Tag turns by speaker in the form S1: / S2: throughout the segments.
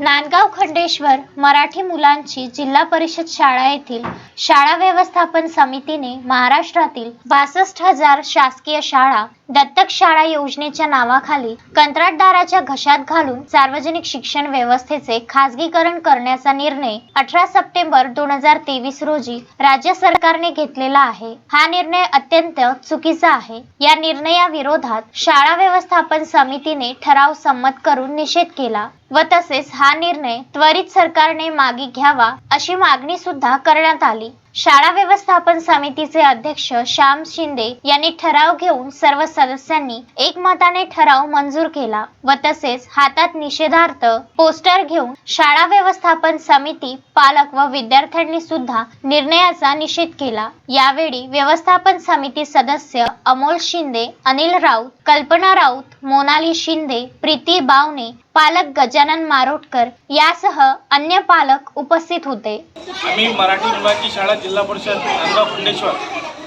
S1: नांदगाव खंडेश्वर मराठी मुलांची जिल्हा परिषद शाळा येथील शाळा व्यवस्थापन समितीने महाराष्ट्रातील बासष्ट हजार शासकीय शाळा दत्तक शाळा योजनेच्या नावाखाली कंत्राटदाराच्या घशात घालून सार्वजनिक शिक्षण व्यवस्थेचे खासगीकरण करण्याचा निर्णय अठरा सप्टेंबर दोन हजार तेवीस रोजी राज्य सरकारने घेतलेला आहे. हा निर्णय अत्यंत चुकीचा आहे. या निर्णयाविरोधात शाळा व्यवस्थापन समितीने ठराव संमत करून निषेध केला व तसेच हा निर्णय त्वरित सरकारने मागे घ्यावा अशी मागणी सुद्धा करण्यात आली. शाळा व्यवस्थापन समितीचे अध्यक्ष श्याम शिंदे यांनी ठराव घेऊन सर्व सदस्यांनी एकमताने ठराव मंजूर केला व तसेच हातात निषेधार्थ पोस्टर घेऊन शाळा व्यवस्थापन समिती पालक व विद्यार्थ्यांनी सुद्धा निर्णयाचा निषेध केला. यावेळी व्यवस्थापन समिती सदस्य अमोल शिंदे अनिल राऊत कल्पना राऊत मोनाली शिंदे प्रीती बावने पालक गजानन मारोटकर यासह अन्य पालक उपस्थित होते.
S2: आम्ही मराठी मुलांची शाळा जिल्हा परिषद नांदगाव खंडेश्वर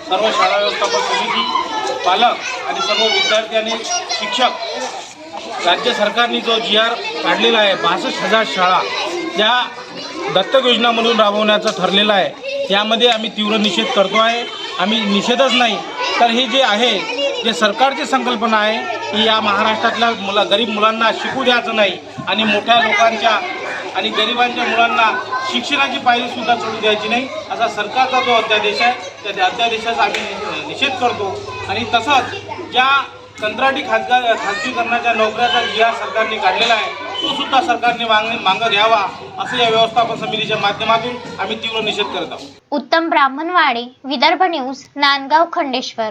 S2: सर्व शाळा व्यवस्थापन समिती पालक आणि सर्व विद्यार्थी आणि शिक्षक राज्य सरकारने जो जी आर काढलेला आहे बासष्ट हजार शाळा त्या दत्तक योजना म्हणून राबवण्याचं ठरलेलं आहे. यामध्ये आम्ही तीव्र निषेध करतो आहे. आम्ही निषेधच नाही. तर हे जे आहे जे सरकारची संकल्पना आहे की या महाराष्ट्रातल्या मुला गरीब मुलांना शिकू द्यायचं नाही आणि मोठ्या लोकांच्या आणि गरिबांच्या मुलांना शिक्षणाची पायरीसुद्धा चढू द्यायची नाही असा सरकारचा जो अध्यादेश आहे त्या अध्यादेशाचा आम्ही निषेध करतो. आणि तसंच ज्या कंत्राटी खाजगा खाजगीकरणाच्या नोकऱ्याचा जी सरकारने काढलेला आहे तो सुद्धा सरकारने मागं घ्यावा असं या व्यवस्थापन समितीच्या माध्यमातून आम्ही तीव्र निषेध करत आहोत.
S1: उत्तम ब्राह्मणवाडे विदर्भ न्यूज नांदगाव खंडेश्वर.